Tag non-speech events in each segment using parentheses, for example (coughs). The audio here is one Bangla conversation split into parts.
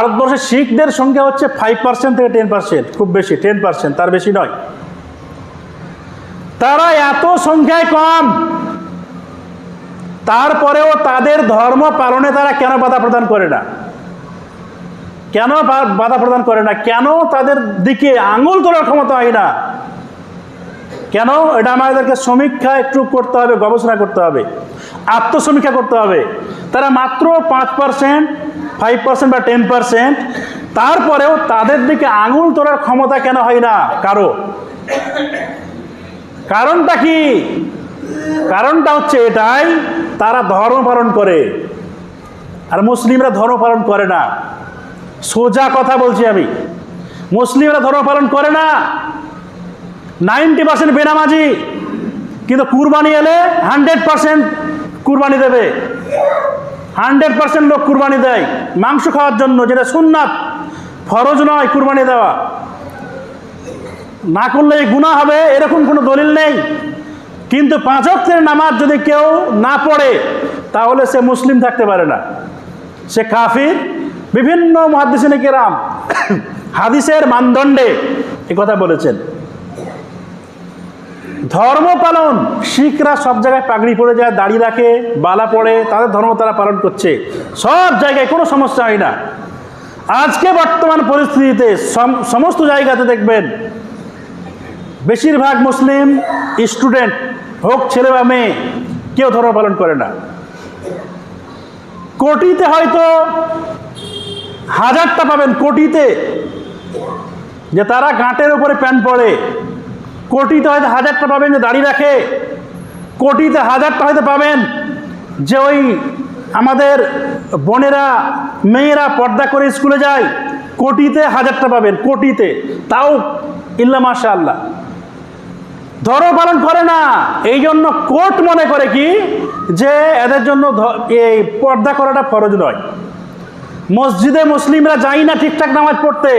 ভারতবর্ষে শিখদের সংখ্যা হচ্ছে ফাইভ পার্সেন্ট থেকে টেন পার্সেন্ট খুব বেশি টেন পার্সেন্ট তার বেশি নয়। তারা এত সংখ্যায় কম, তারপরেও তাদের ধর্ম পালনে তারা কেন বাধা প্রদান করে না? কেন বাধা প্রদান করে না? কেন তাদের দিকে আঙুল তোলার ক্ষমতা হয় না? কেন? এটা আমাদেরকে সমীক্ষা একটু করতে হবে, গবেষণা করতে হবে, আত্মসমীক্ষা করতে হবে। তারা মাত্র পাঁচ পার্সেন্ট ফাইভ পার্সেন্ট বা টেন পার্সেন্ট তারপরেও তাদের দিকে আঙুল তোলার ক্ষমতা কেন হয় না? কারও। কারণটা কি? কারণটা হচ্ছে এটাই, তারা ধর্ম পালন করে। আর মুসলিমরা ধর্ম পালন করে না। সোজা কথা বলছি আমি। মুসলিমরা ধর্ম পালন করে না। নাইনটি পার্সেন্ট বেনামাজি। কিন্তু কুরবানি এলে হান্ড্রেড পার্সেন্ট কুরবানি দেবে। হান্ড্রেড পার্সেন্ট লোক কুরবানি দেয় মাংস খাওয়ার জন্য, যেটা সুন্নাত। ফরজ নয় কুরবানি দেওয়া। না করলে গুণা হবে, এরকম কোনো দলিল নেই। কিন্তু পাঁচ অক্ষরের নামাজ যদি কেউ না পড়ে, তাহলে সে মুসলিম থাকতে পারে না। সে কাফির। বিভিন্ন মহাদিসিনে কেরাম (coughs) হাদিসের মানদণ্ডে এ কথা বলেছেন। ধর্ম পালন। শিখরা সব জায়গায় পাগড়ি পড়ে যায়, দাড়ি রাখে, বালা পড়ে তাদের ধর্ম তারা পালন করছে। সব জায়গায় কোনো সমস্যা হয় না। আজকে বর্তমান পরিস্থিতিতে সম- সমস্ত জায়গাতে দেখবেন, বেশিরভাগ মুসলিম স্টুডেন্ট, হোক ছেলে বা মেয়ে, কেউ ধর্ম পালন করে না। কোটিতে হয়তো হাজারটা পাবেন, কোটিতে। যে তারা গাঁটের উপরে প্যান্ট পরে কোটিতে হয়তো হাজারটা পাবেন যে দাড়ি রাখে। কোটিতে হাজারটা হয়তো পাবেন যে ওই আমাদের বোনেরা, মেয়েরা পর্দা করে স্কুলে যায়, কোটিতে হাজারটা পাবেন, কোটিতে। তাও ইল্লা মাশা আল্লাহ ধর্ম পালন করে না এই জন্য কোর্ট মনে করে কি? যে এদের জন্য এই পর্দা করাটা ফরজ নয়। মসজিদে মুসলিমরা যায় না ঠিকঠাক নামাজ পড়তে।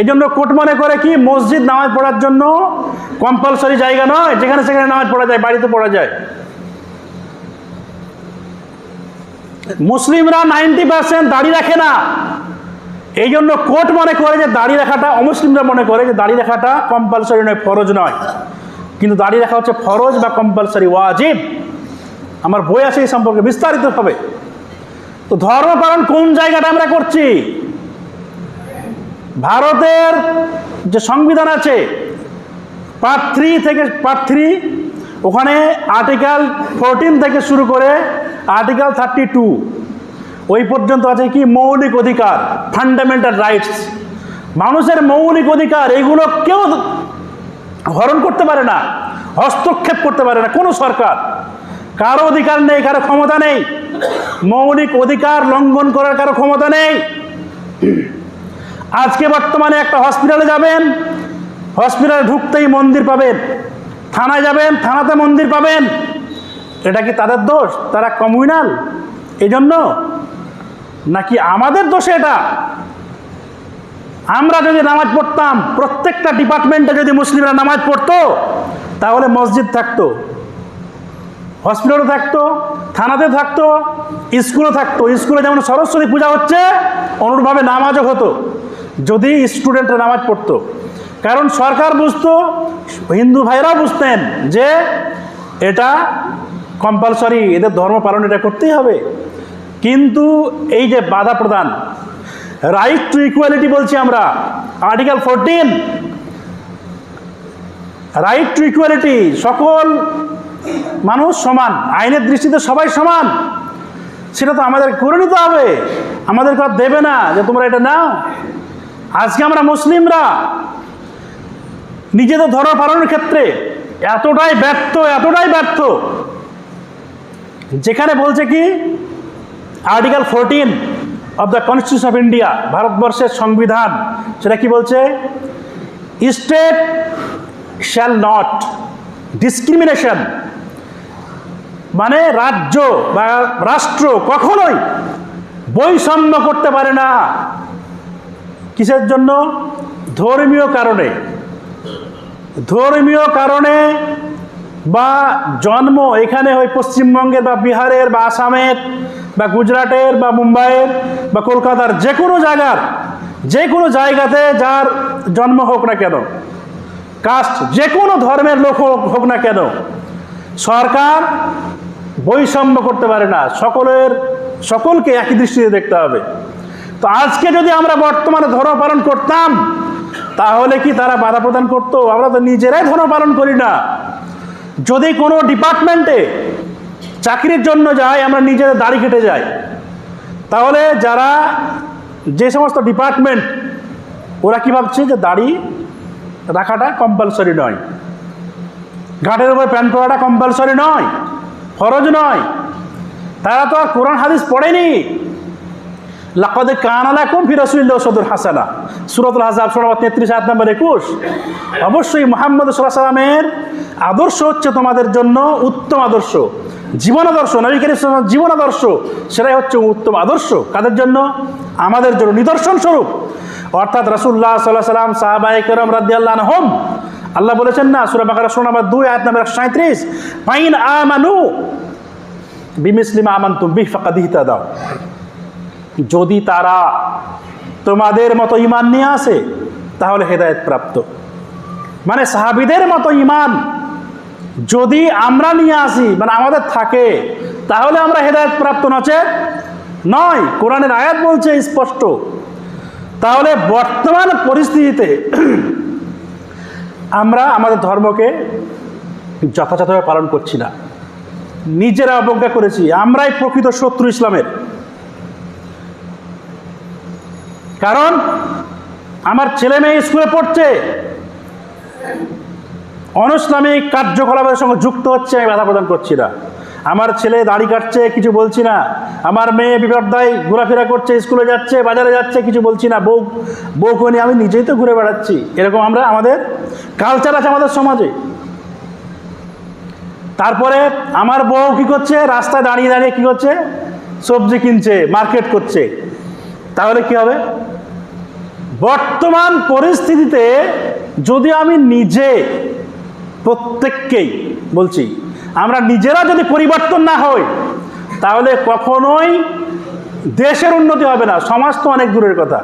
এই জন্য কোর্ট মনে করে কি, মসজিদ নামাজ পড়ার জন্য কম্পালসরি জায়গা নয়, যেখানে সেখানে নামাজ পড়া যায়, বাড়িতে পড়া যায়। মুসলিমরা নাইনটি পার্সেন্ট দাড়ি রাখে না। এই জন্য কোর্ট মনে করে যে দাড়ি রাখাটা, অমুসলিমরা মনে করে যে দাড়ি রাখাটা কম্পালসরি নয়, ফরজ নয়। কিন্তু দাড়ি রাখা হচ্ছে ফরজ বা কম্পালসরি ওয়াজিব। আমার বই আছে এই সম্পর্কে বিস্তারিত হবে তো ধর্ম পালন কোন জায়গাটা আমরা করছি? ভারতের যে সংবিধান আছে পার্ট থ্রি থেকে পার্ট থ্রি ওখানে আর্টিকেল ফোরটিন থেকে শুরু করে আর্টিকেল থার্টি টু ওই পর্যন্ত আছে কি? মৌলিক অধিকার ফান্ডামেন্টাল রাইটস মানুষের মৌলিক অধিকার, এগুলো কেউ হরণ করতে পারে না, হস্তক্ষেপ করতে পারে না, কোনো সরকার। কারও অধিকার নেই, কারও ক্ষমতা নেই। মৌলিক অধিকার লঙ্ঘন করার কারও ক্ষমতা নেই। আজকে বর্তমানে একটা হসপিটালে যাবেন, হসপিটালে ঢুকতেই মন্দির পাবেন। থানায় যাবেন, থানাতে মন্দির পাবেন। এটা কি তাদের দোষ? তারা কমিউনাল এই জন্য নাকি আমাদের দোষে এটা? আমরা যদি নামাজ পড়তাম, প্রত্যেকটা ডিপার্টমেন্টে যদি মুসলিমরা নামাজ পড়তো, তাহলে মসজিদ থাকতো। হসপিটালও থাকতো, থানাতে থাকতো, স্কুলে থাকতো। স্কুলে যেমন সরস্বতী পূজা হচ্ছে, অনুরূপভাবে নামাজও হতো, যদি স্টুডেন্টরা নামাজ পড়তো। কারণ সরকার বুঝতো, হিন্দু ভাইরাও বুঝতেন যে এটা কম্পালসরি এদের ধর্ম পালন এটা করতেই হবে। কিন্তু এই যে বাধা প্রদান রাইট টু ইকুয়ালিটি বলছি আমরা article fourteen right to equality সকল মানুষ সমান, আইনের দৃষ্টিতে সবাই সমান। সেটা তো আমাদের করে নিতে হবে। আমাদেরকে আর দেবে না যে তোমরা এটা নাও। আজকে আমরা মুসলিমরা নিজেদের ধর্ম পালনের ক্ষেত্রে এতটাই ব্যর্থ এতটাই ব্যর্থ। যেখানে বলছে কি article fourteen of the constitution of India ভারতবর্ষের সংবিধান, সেটা কি বলছে? স্টেট শ্যাল নট ডিসক্রিমিনেশন মানে রাজ্য বা রাষ্ট্র কখনোই বৈষম্য করতে পারে না। কিসের জন্য? ধর্মীয় কারণে। ধর্মীয় কারণে বা জন্ম এখানে ওই পশ্চিমবঙ্গের বা বিহারের বা আসামের বা গুজরাটের বা মুম্বাইয়ের বা কলকাতার যে কোনো জায়গার, যে কোনো জায়গাতে যার জন্ম হোক না কেন, কাস্ট যে কোনো ধর্মের লোক হোক না কেন, সরকার বৈষম্য করতে পারে না, সকলের, সকলকে একই দৃষ্টিতে দেখতে হবে। তো আজকে যদি আমরা বর্তমানে ধর্ম পালন করতাম, তাহলে কি তারা বাধা প্রদান করতো? আমরা তো নিজেরাই ধর্ম পালন করি না। যদি কোনো ডিপার্টমেন্টে চাকরির জন্য যাই আমরা নিজেদের দাড়ি কেটে যাই, তাহলে যারা যে সমস্ত ডিপার্টমেন্ট ওরা কি ভাবছে যে দাড়ি রাখাটা কম্পালসরি নয়। ঘাটের উপর প্যান্ট পরাটা কম্পালসরি নয়। ফরজ নয়। তারা তো আর কোরআন, হাদিস পড়েনি। লাকাদে কানালা কুম ফিরসুল্লাহ সদুর হাসানা। সুরতুল হাসাব সোনা তেত্রিশ আট নম্বর একুশ। অবশ্যই মোহাম্মদ সাল্লামের আদর্শ হচ্ছে তোমাদের জন্য উত্তম আদর্শ। জীবন আদর্শ, নবী করিম জীবন আদর্শ, সেটাই হচ্ছে উত্তম আদর্শ। কাদের জন্য? আমাদের জন্য নিদর্শন স্বরূপ অর্থাৎ রাসূলুল্লাহ সাল্লাহ সাল্লাম সাহাবায়ে কেরাম রাদিয়াল্লাহু আনহুম আল্লাহ বলেছেন না, সূরা বাকারা সূরা নম্বর 2 আয়াত নম্বর 137 ফাইন আমানু, বিমিসলিমা আমানতুম বিহি ফাকাদ দাও যদি তারা তোমাদের মতো ইমান নিয়ে আসে, তাহলে হেদায়েত প্রাপ্ত। মানে সাহাবিদের মতো ইমান যদি আমরা নিয়ে আসি মানে আমাদের থাকে, তাহলে আমরা হেদায়ত প্রাপ্ত নচে নয়। কোরআনের আয়াত বলছে স্পষ্ট। তাহলে বর্তমান পরিস্থিতিতে আমরা আমাদের ধর্মকে যথাযথভাবে পালন করছি না। নিজেরা অবজ্ঞা করেছি। আমরাই প্রকৃত শত্রু ইসলামের। কারণ আমার ছেলে মেয়ে স্কুলে পড়ছে। অনৈসলামিক কার্যকলাপের সঙ্গে যুক্ত হচ্ছে, আমি বাধা প্রদান করছি না। আমার ছেলে দাড়ি কাটছে, কিছু বলছি না। আমার মেয়ে বিপর্দায় ঘোরাফেরা করছে, স্কুলে যাচ্ছে, বাজারে যাচ্ছে, কিছু বলছি না। বউ বউকে নিয়ে আমি নিজেই তো ঘুরে বেড়াচ্ছি। এরকম আমরা আমাদের কালচার আছে আমাদের সমাজে। তারপরে আমার বউ কি করছে? রাস্তায় দাঁড়িয়ে দাঁড়িয়ে কি করছে? সবজি কিনছে মার্কেট করছে। তাহলে কি হবে? বর্তমান পরিস্থিতিতে যদি আমি নিজে প্রত্যেককেই বলছি আমরা নিজেরা যদি পরিবর্তন না হই, তাহলে কখনোই দেশের উন্নতি হবে না। সমাজ তো অনেক দূরের কথা।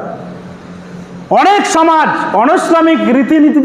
অনেক সমাজ অনৈসলামিক রীতিনীতি